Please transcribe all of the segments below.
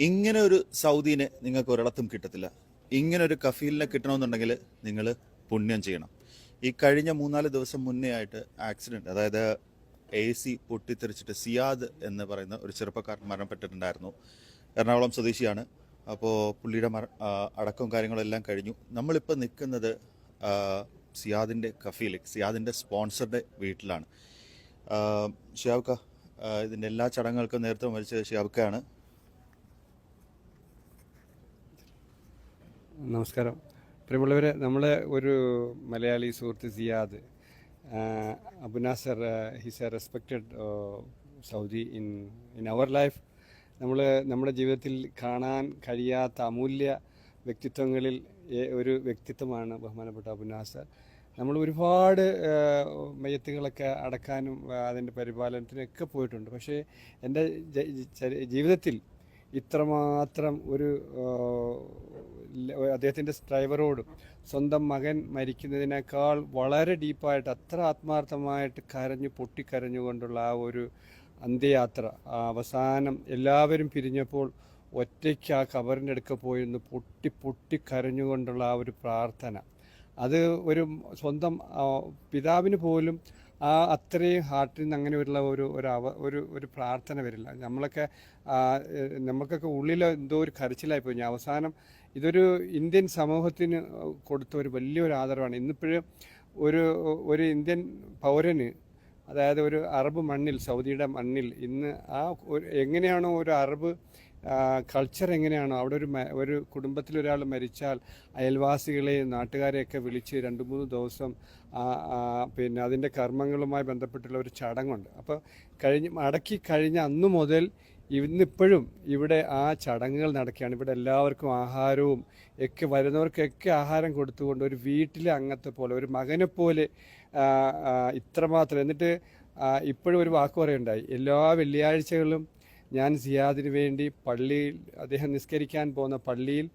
ഇങ്ങനെ ഒരു സൗദീനെ നിങ്ങൾക്ക് ഒരിടത്തും കിട്ടത്തില്ല. ഇങ്ങനെ ഒരു കഫീലിനെ കിട്ടണമെന്നുണ്ടെങ്കിൽ നിങ്ങൾ പുണ്യം ചെയ്യണം. ഈ കഴിഞ്ഞ മൂന്നാൽ ദിവസം മുന്നേ ആയിട്ട് ആക്സിഡന്റ് അതായത് എ സി പൊട്ടിത്തെറിച്ചിട്ട് സിയാദ് എന്ന് പറയുന്ന ഒരു ചെറുപ്പക്കാരൻ മരണപ്പെട്ടിട്ടുണ്ടായിരുന്നു. എറണാകുളം സ്വദേശിയാണ്. അപ്പോൾ പുള്ളിയുടെ മര അടക്കവും കാര്യങ്ങളെല്ലാം കഴിഞ്ഞു. നമ്മളിപ്പോൾ നിൽക്കുന്നത് സിയാദിന്റെ കഫീൽ സിയാദിന്റെ സ്പോൺസറുടെ വീട്ടിലാണ്. ഷിയാബ്ക്ക ഇതിന്റെ എല്ലാ ചടങ്ങുകൾക്കും നേരത്തെ മരിച്ചത് ഷിയാബ്ക്കയാണ് നമസ്കാരം. പ്രിയമുള്ളവരെ നമ്മളെ ഒരു മലയാളി സുഹൃത്ത് Siyad Abunasar his a respected Saudi in in our life നമ്മൾ നമ്മുടെ ജീവിതത്തിൽ കാണാൻ കഴിയാത്ത അമൂല്യ വ്യക്തിത്വങ്ങളിൽ ഒരു വ്യക്തിത്വമാണ് ബഹുമാനപ്പെട്ട അബുനാസർ നമ്മൾ ഒരുപാട് മയ്യത്തുകളൊക്കെ അടക്കാനും അതിന്റെ പരിപാലനത്തിനൊക്കെ പോയിട്ടുണ്ട്. പക്ഷേ എന്റെ ജീവിതത്തിൽ ഇത്രമാത്രം ഒരു അദ്ദേഹത്തിന്റെ ഡ്രൈവറോടും സ്വന്തം മകൻ മരിക്കുന്നതിനേക്കാൾ വളരെ ഡീപ്പായിട്ട് അത്ര ആത്മാർത്ഥമായിട്ട് കരഞ്ഞു പൊട്ടിക്കരഞ്ഞുകൊണ്ടുള്ള ആ ഒരു അന്ത്യയാത്ര അവസാനം എല്ലാവരും പിരിഞ്ഞപ്പോൾ ഒറ്റയ്ക്ക് ആ കബറിന്റെ അടുക്ക പോയിരുന്നു പൊട്ടി പൊട്ടി കരഞ്ഞുകൊണ്ടുള്ള ആ ഒരു പ്രാർത്ഥന. അത് ഒരു സ്വന്തം പിതാവിന് പോലും ആ അത്രയും ഹാർട്ടിൽ നിന്ന് അങ്ങനെ ഉള്ള ഒരു ഒരു അവ ഒരു ഒരു പ്രാർത്ഥന വരില്ല. നമ്മളൊക്കെ നമുക്കൊക്കെ ഉള്ളിൽ എന്തോ ഒരു കരച്ചിലായി പോയി. അവസാനം ഇതൊരു ഇന്ത്യൻ സമൂഹത്തിന് കൊടുത്ത ഒരു വലിയൊരു ആദരവാണ്. ഇന്നിപ്പോഴും ഒരു ഒരു ഇന്ത്യൻ പൗരന് അതായത് ഒരു അറബ് മണ്ണിൽ സൗദിയുടെ മണ്ണിൽ ഇന്ന് ആ എങ്ങനെയാണോ ഒരു അറബ് കൾച്ചർ എങ്ങനെയാണോ? അവിടെ ഒരു ഒരു കുടുംബത്തിൽ ഒരാൾ മരിച്ചാൽ അയൽവാസികളെയും നാട്ടുകാരെയൊക്കെ വിളിച്ച് രണ്ട് മൂന്ന് ദിവസം പിന്നെ അതിന്റെ കർമ്മങ്ങളുമായി ബന്ധപ്പെട്ടുള്ള ഒരു ചടങ്ങുണ്ട്. അപ്പോൾ കഴിഞ്ഞ് അടക്കി കഴിഞ്ഞ അന്നു മുതൽ ഇന്നിപ്പോഴും ഇവിടെ ആ ചടങ്ങുകൾ നടക്കുകയാണ്. ഇവിടെ എല്ലാവർക്കും ആഹാരവും ഒക്കെ വരുന്നവർക്കൊക്കെ ആഹാരം കൊടുത്തുകൊണ്ട് ഒരു വീട്ടിലെ അംഗത്തെ പോലെ ഒരു മകനെ പോലെ ഇത്രമാത്രം. എന്നിട്ട് ഇപ്പോഴും ഒരു വാക്ക് പറയുണ്ടായി. എല്ലാ വെള്ളിയാഴ്ചകളും ഞാൻ സിയാദിന് വേണ്ടി പള്ളിയിൽ അദ്ദേഹം നിസ്കരിക്കാൻ പോകുന്ന പള്ളിയിൽ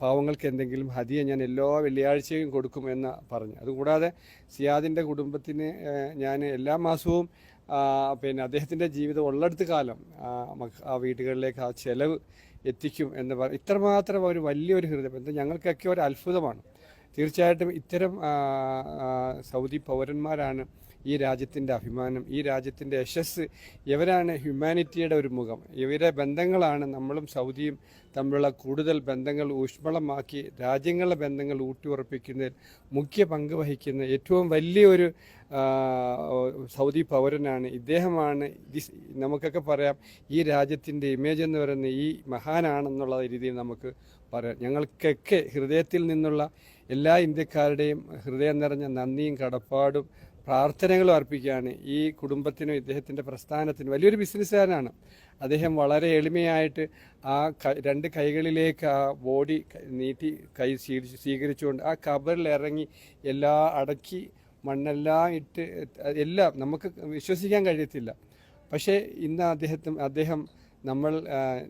പാവങ്ങൾക്ക് എന്തെങ്കിലും ഹതിയെ ഞാൻ എല്ലാ വെള്ളിയാഴ്ചയും കൊടുക്കും എന്ന് പറഞ്ഞു. അതുകൂടാതെ സിയാദിന്റെ കുടുംബത്തിന് ഞാൻ എല്ലാ മാസവും പിന്നെ അദ്ദേഹത്തിന്റെ ജീവിതം ഉള്ളടത്ത് കാലം ആ, വീടുകളിലേക്ക് ആ ചെലവ് എത്തിക്കും എന്ന് പറഞ്ഞു ഇത്രമാത്രം ഒരു വലിയൊരു ഹൃദയം. എന്താ ഞങ്ങൾക്കൊക്കെ ഒരു അത്ഭുതമാണ്. തീർച്ചയായിട്ടും ഇത്തരം സൗദി പൗരന്മാരാണ് ഈ രാജ്യത്തിന്റെ അഭിമാനം ഈ രാജ്യത്തിന്റെ യശസ് ഇവരാണ് ഹ്യൂമാനിറ്റിയുടെ ഒരു മുഖം. ഇവരെ ബന്ധങ്ങളാണ് നമ്മളും സൗദിയും തമ്മിലുള്ള കൂടുതൽ ബന്ധങ്ങൾ ഊഷ്മളമാക്കി രാജ്യങ്ങളുടെ ബന്ധങ്ങൾ ഊട്ടിയുറപ്പിക്കുന്നതിൽ മുഖ്യ പങ്ക് വഹിക്കുന്ന ഏറ്റവും വലിയൊരു സൗദി പൗരനാണ്. ഇദ്ദേഹമാണ് നമുക്കൊക്കെ പറയാം ഈ രാജ്യത്തിന്റെ ഇമേജ് എന്ന് പറയുന്ന ഈ മഹാനാണെന്നുള്ള രീതിയിൽ നമുക്ക് പറയാം. ഞങ്ങൾക്കൊക്കെ ഹൃദയത്തിൽ നിന്നുള്ള എല്ലാ ഇന്ത്യക്കാരുടെയും ഹൃദയം നിറഞ്ഞ നന്ദിയും കടപ്പാടും പ്രാർത്ഥനകളും അർപ്പിക്കുകയാണ്. ഈ കുടുംബത്തിനും ഇദ്ദേഹത്തിന്റെ പ്രസ്ഥാനത്തിനും വലിയൊരു ബിസിനസ്സുകാരനാണ്. അദ്ദേഹം വളരെ എളിമയായിട്ട് ആ രണ്ട് കൈകളിലേക്ക് ആ ബോഡി നീട്ടി കൈ സ്വീകരിച്ച് സ്വീകരിച്ചുകൊണ്ട് ആ കബറിൽ ഇറങ്ങി എല്ലാ അടക്കി മണ്ണെല്ലാം ഇട്ട് എല്ലാം നമുക്ക് വിശ്വസിക്കാൻ കഴിയത്തില്ല. പക്ഷേ ഇന്ന് അദ്ദേഹത്തിന് അദ്ദേഹം നമ്മൾ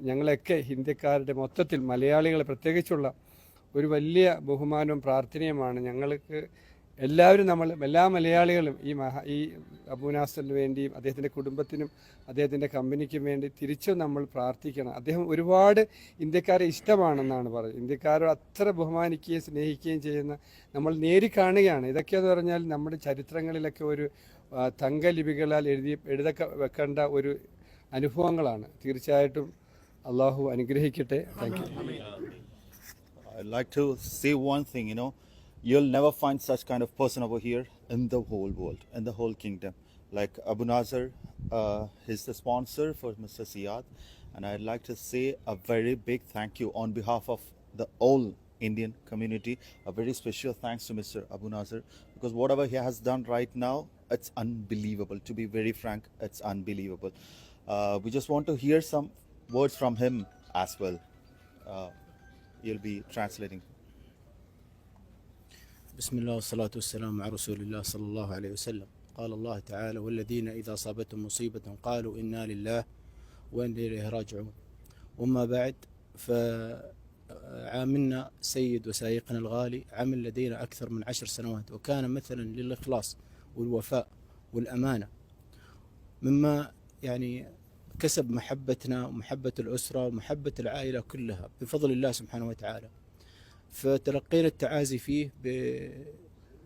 ഞങ്ങളൊക്കെ ഹിന്ദിക്കാരുടെ മൊത്തത്തിൽ മലയാളികളെ പ്രത്യേകിച്ചുള്ള ഒരു വലിയ ബഹുമാനവും പ്രാർത്ഥനയുമാണ് ഞങ്ങൾക്ക് എല്ലാവരും നമ്മൾ എല്ലാ മലയാളികളും ഈ മഹാ ഈ അബൂനാസറിന് വേണ്ടിയും അദ്ദേഹത്തിന്റെ കുടുംബത്തിനും അദ്ദേഹത്തിന്റെ കമ്പനിക്കും വേണ്ടി തിരിച്ചും നമ്മൾ പ്രാർത്ഥിക്കണം. അദ്ദേഹം ഒരുപാട് ഇന്ത്യക്കാരെ ഇഷ്ടമാണെന്നാണ് പറയുന്നത്. ഇന്ത്യക്കാരോട് അത്ര ബഹുമാനിക്കുകയും സ്നേഹിക്കുകയും ചെയ്യുന്ന നമ്മൾ നേരി കാണുകയാണ്. ഇതൊക്കെയെന്ന് പറഞ്ഞാൽ നമ്മുടെ ചരിത്രങ്ങളിലൊക്കെ ഒരു തങ്കലിപികളാൽ എഴുതി എഴുത വെക്കേണ്ട ഒരു അനുഭവങ്ങളാണ്. തീർച്ചയായിട്ടും അള്ളാഹു അനുഗ്രഹിക്കട്ടെ. Thank you I'd like to say thing, you know, you'll never find such kind of person over here in the whole world, in the whole kingdom. Like Abu Nazar, uh, he's the sponsor for Mr. Siad, and I'd like to say a very big thank you on behalf of the whole Indian community. A very special thanks to Mr. Abu Nazar because whatever he has done right now, it's unbelievable. To be very frank, it's unbelievable. Uh, we just want to hear some words from him as well. Uh, you'll be translating. بسم الله والصلاة والسلام على رسول الله صلى الله عليه وسلم. قال الله تعالى والذين إذا أصابتهم مصيبة قالوا إنا لله وإنا إليه راجعون. وما بعد فعاملنا سيد وسائقنا الغالي عمل لدينا أكثر من عشر سنوات وكان مثلا للإخلاص والوفاء والأمانة. مما يعني كسب محبتنا ومحبة الأسرة ومحبة العائلة كلها بفضل الله سبحانه وتعالى. فتلقينا التعازي فيه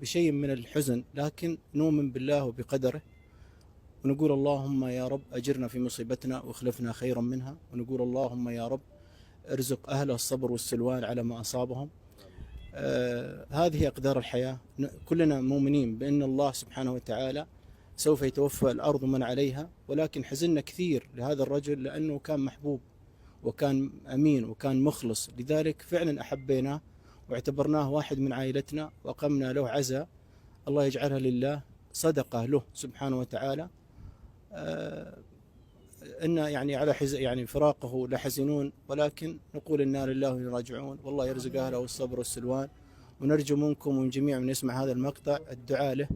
بشيء من الحزن لكن نؤمن بالله وبقدره ونقول اللهم يا رب أجرنا في مصيبتنا وأخلفنا خيرا منها ونقول اللهم يا رب ارزق أهل الصبر والسلوان على ما أصابهم. آه هذه أقدار الحياة. كلنا مؤمنين بأن الله سبحانه وتعالى سوف يتوفى الأرض من عليها ولكن حزننا كثير لهذا الرجل لأنه كان محبوب وكان أمين وكان مخلص. لذلك فعلا أحبيناه واعتبرناه واحد من عائلتنا وأقمنا له عزاء الله يجعلها لله صدقة له سبحانه وتعالى. آه، إن يعني على حز يعني فراقه لحزنون ولكن نقول إنا لله راجعون. والله يرزق أهله الصبر والسلوان. ونرجو منكم ومن جميع من يسمع هذا المقطع الدعاء له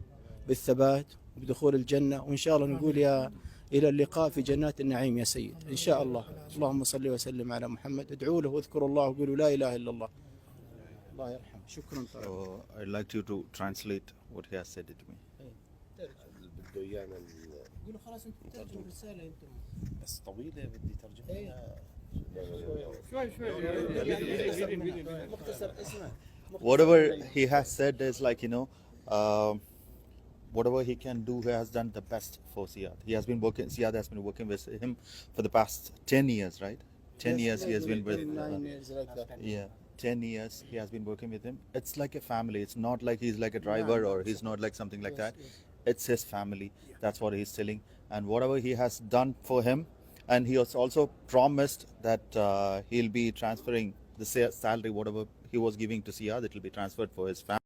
بالثبات وبدخول الجنة. وإن شاء الله نقول يا إلى اللقاء في جنات النعيم يا سيد. إن شاء الله. اللهم صل وسلم على محمد. ادعوا له واذكروا الله وقولوا لا إله إلا الله. الله يرحمه شكرا طارق So I'd like you to translate what he has said to me. بده ايانا ال- قولوا خلاص انتم ترجموا الرسالة انتم بس طويله بدي ترجمها شوي شوي مختصر اسمه Whatever he has said is like, you know, um, whatever he can do, he has done the best for Siad. He has been working, Siad has been working with him for the past 10 years, right? 10 years he has been with. uh, years like that. Yeah, 10 years he has been working with him. It's like a family. It's not like he's like a driver or he's not like something like that. It's his family. That's what he's telling. And whatever he has done for him, and he has also promised that uh, he'll be transferring the salary, whatever he was giving to Siad, it will be transferred for his family.